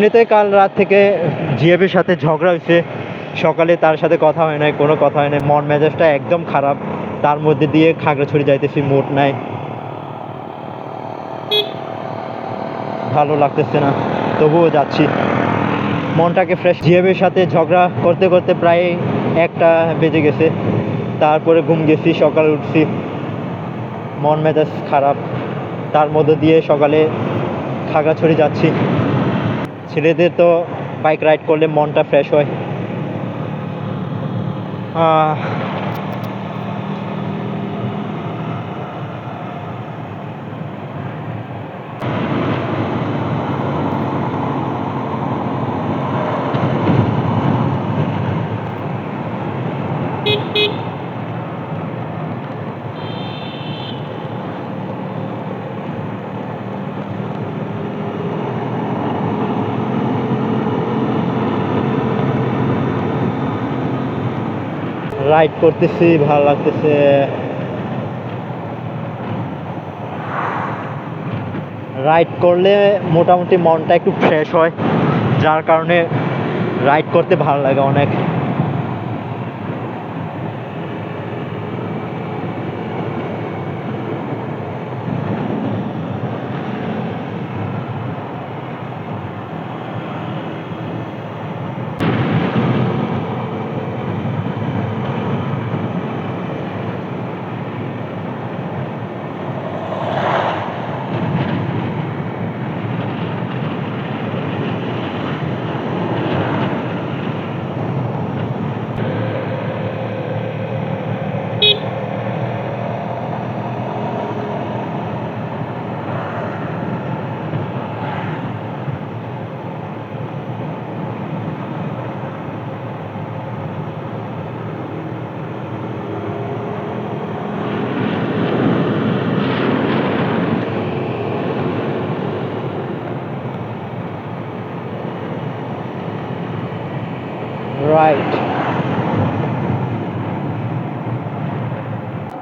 এমনিতে কাল রাত থেকে জিএফের সাথে ঝগড়া হয়েছে। সকালে তার সাথে কথা হয় নাই, কোনো কথা হয় নাই। মন মেজাজটা একদম খারাপ। তার মধ্যে দিয়ে খাগড়াছড়ি যাইতেছি মুড নাই। ভালো লাগতেছে না, তবুও যাচ্ছি। মনটাকে ফ্রেশ জিএফের সাথে ঝগড়া করতে করতে প্রায় একটা বেজে গেছে। তারপরে ঘুম গেছি, সকালে উঠছি। মন মেজাজ খারাপ। তার মধ্যে দিয়ে সকালে খাগড়াছড়ি যাচ্ছি। ছেলেদের তো বাইক রাইড করলে মনটা ফ্রেশ হয়। রাইড করতেছি, ভালো লাগতেছে। রাইড করলে মোটামুটি মনটা একটু ফ্রেশ হয়, যার কারণে রাইড করতে ভালো লাগে অনেক।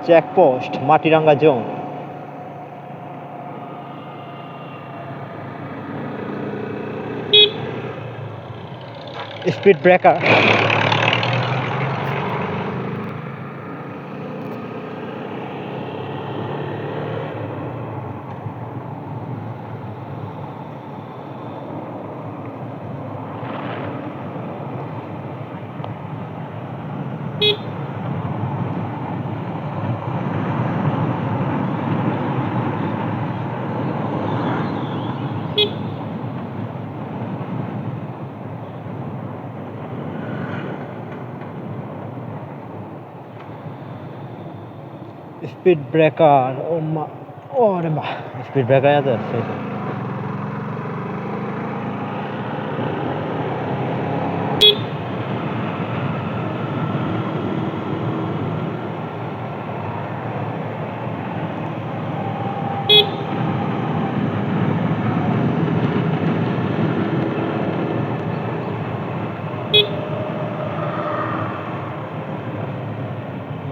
Checkpost Matiranga zone. Speed breaker. Speed breaker ও মা ওরে মা স্পিড ব্রেকার আছে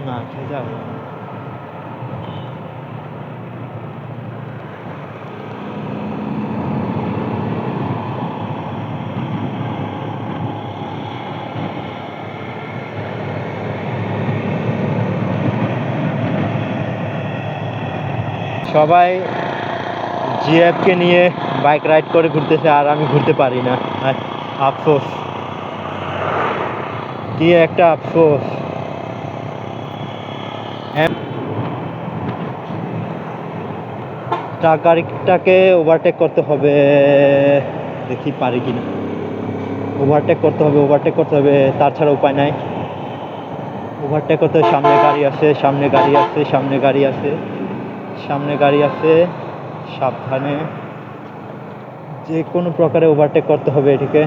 না ঠিক যাবে সবাই জিএফকে নিয়ে বাইক রাইড করে ঘুরতেছে আর আমি ঘুরতে পারি না। আফসোস। কি একটা আফসোস। গাড়িটাকে ওভারটেক করতে হবে। দেখি পারি কি না ওভারটেক করতে হবে ওভারটেক করতে হবে, তার ছাড়া উপায় নাই। ওভারটেক করতে সামনে গাড়ি আছে সামনে গাড়ি আছে সামনে গাড়ি আছে সামনে গাড়ি আছে, সাবধানে। যে কোনো প্রকারে ওভারটেক করতে হবে এটিকে।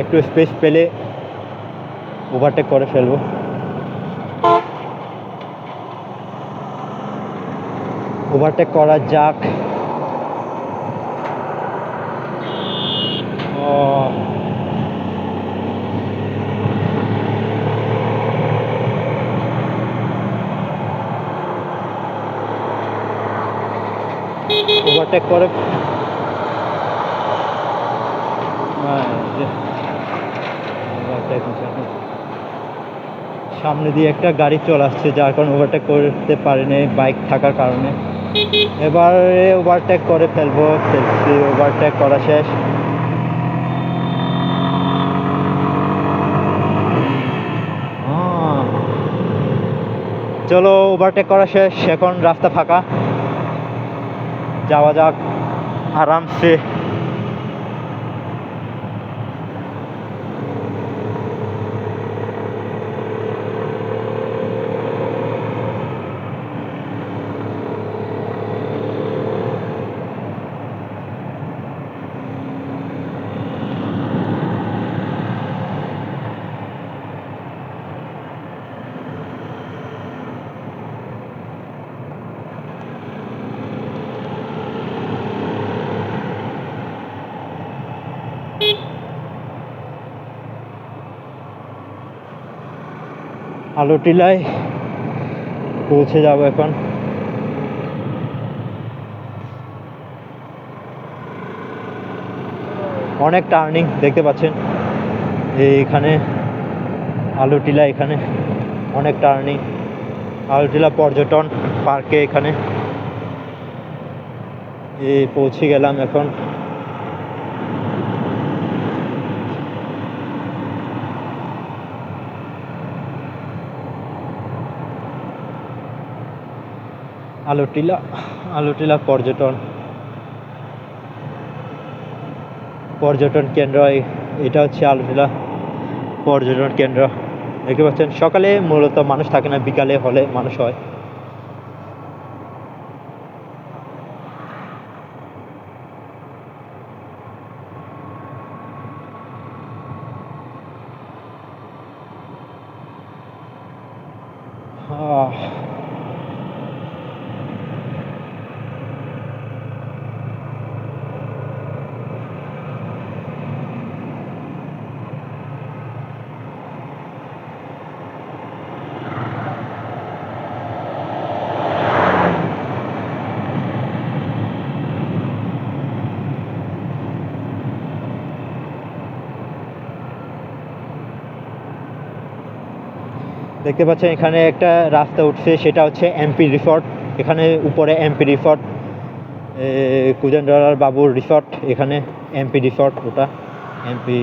একটু স্পেস পেলে ওভারটেক করে ফেলব। ওভারটেক করা যাক ও ওভারটেক করে। হ্যাঁ। সামনে দিয়ে একটা গাড়ি চলে আসছে, যার কারণে ওভারটেক করতে পারেনি বাইক থাকার কারণে। এবারে ওভারটেক করে ফেলব ফেলছি ওভারটেক করা শেষ। চলো ওভারটেক করা শেষ। এখন রাস্তা ফাঁকা। যাওয়া যাক আরামসে আলো টিলায় পৌঁছে যাব এখন। অনেক টার্নিং দেখতে পাচ্ছেন। এইখানে আলো টিলা এখানে, অনেক টার্নিং। আলো টিলা পর্যটন পার্কে এখানে। এই পৌঁছে গেলাম এখন। আলোটিলা আলোটিলা পর্যটন। পর্যটন কেন্দ্র এটা হচ্ছে আলোটিলা পর্যটন কেন্দ্র। দেখতে পাচ্ছেন, সকালে মূলত মানুষ থাকে না, বিকালে হলে মানুষ হয়। আহ দেখতে পাচ্ছেন এখানে একটা রাস্তা উঠছে, সেটা হচ্ছে এমপি রিসর্ট এখানে উপরে এমপি রিসর্ট কুজেন্দ্রার বাবুর রিসর্ট এখানে এমপি রিসর্ট ওটা এমপি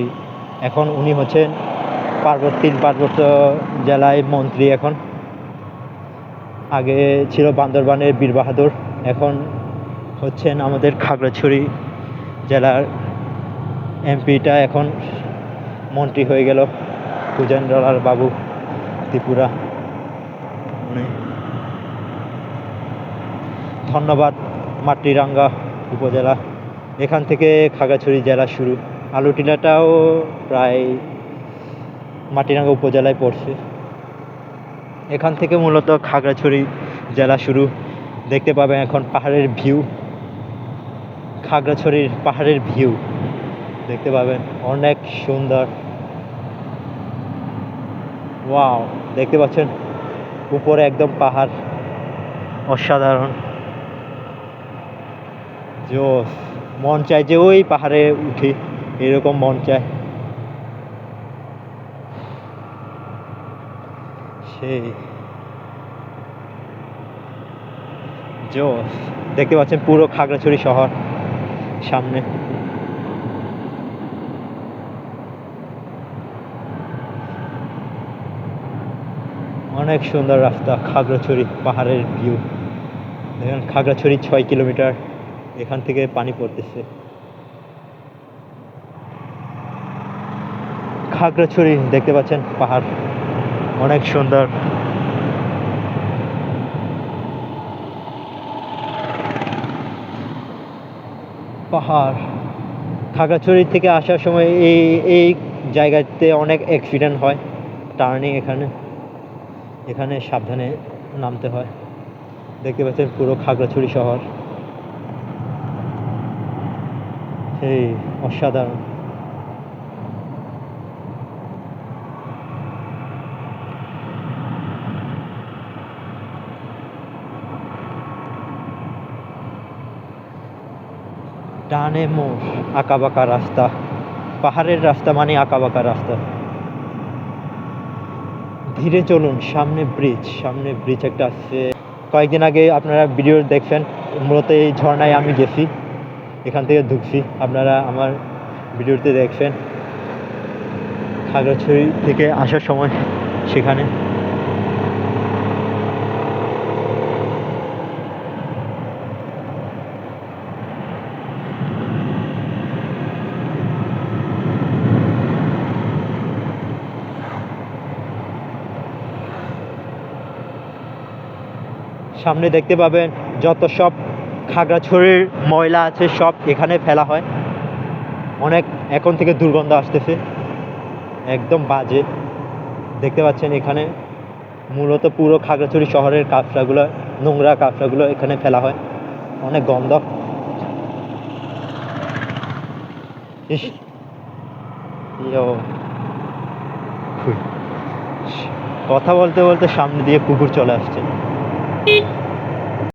এখন উনি হচ্ছেন পার্বত্য পার্বত্য জেলায় মন্ত্রী এখন। আগে ছিল বান্দরবানের বীর বাহাদুর, এখন হচ্ছেন আমাদের খাগড়াছড়ি জেলার এমপিটা এখন মন্ত্রী হয়ে গেল কুজেন্দ্রলাল বাবু। ত্রিপুরা। ধন্যবাদ, মাতৃরাঙ্গা উপজেলা। এখান থেকে খাগড়াছড়ি জেলা শুরু। আলুটিলাটাও প্রায় মাটিরাঙ্গা উপজেলায় পড়ছে। এখান থেকে মূলত খাগড়াছড়ি জেলা শুরু। দেখতে পাবেন এখন পাহাড়ের ভিউ। খাগড়াছড়ির পাহাড়ের ভিউ। দেখতে পাবেন, অনেক সুন্দর। ওয়াও। দেখতে পাচ্ছেন উপরে একদম পাহাড়। অসাধারণ। জোস মন চায় যে ওই পাহাড়ে উঠি এরকম মন চায়। সেই জোস দেখতে পাচ্ছেন পুরো খাগড়াছড়ি শহর সামনে। অনেক সুন্দর রাস্তা, খাগড়াছড়ি পাহাড়ের ভিউ দেখেন খাগড়াছড়ি ছয় কিলোমিটার, এখান থেকে পানি পড়তেছে। খাগড়াছড়ি দেখতে পাচ্ছেন পাহাড়, অনেক সুন্দর। পাহাড়। খাগড়াছড়ি থেকে আসার সময় এই এই জায়গাতে অনেক অ্যাক্সিডেন্ট হয় টার্নিং এখানে। এখানে সাবধানে নামতে হয়। দেখতে পাচ্ছেন পুরো খাগড়াছড়ি শহর। সেই অসাধারণ। ডানে মোড়, আঁকাবাঁকা রাস্তা। পাহাড়ের রাস্তা মানে আঁকা বাঁকা রাস্তা। ধীরে চলুন, সামনে ব্রিজ সামনে ব্রিজ একটা আছে। কয়েকদিন আগে আপনারা ভিডিও দেখছেন, মূলত এই ঝর্ণায় আমি গেছি, এখান থেকে ঢুকছি। আপনারা আমার ভিডিওতে দেখছেন, খাগড়াছড়ি থেকে আসার সময় সেখানে। সামনে দেখতে পাবেন যত সব খাগড়াছড়ির ময়লা আছে, সব এখানে ফেলা হয়। অনেক এখন থেকে দুর্গন্ধ আসতেছে। একদম বাজে। দেখতে পাচ্ছেন এখানে মূলত পুরো খাগড়াছড়ি শহরের কাঁচরাগুলো নোংরা কাঁচরাগুলো এখানে ফেলা হয়। অনেক গন্ধ। কথা বলতে বলতে সামনে দিয়ে কুকুর চলে আসছে।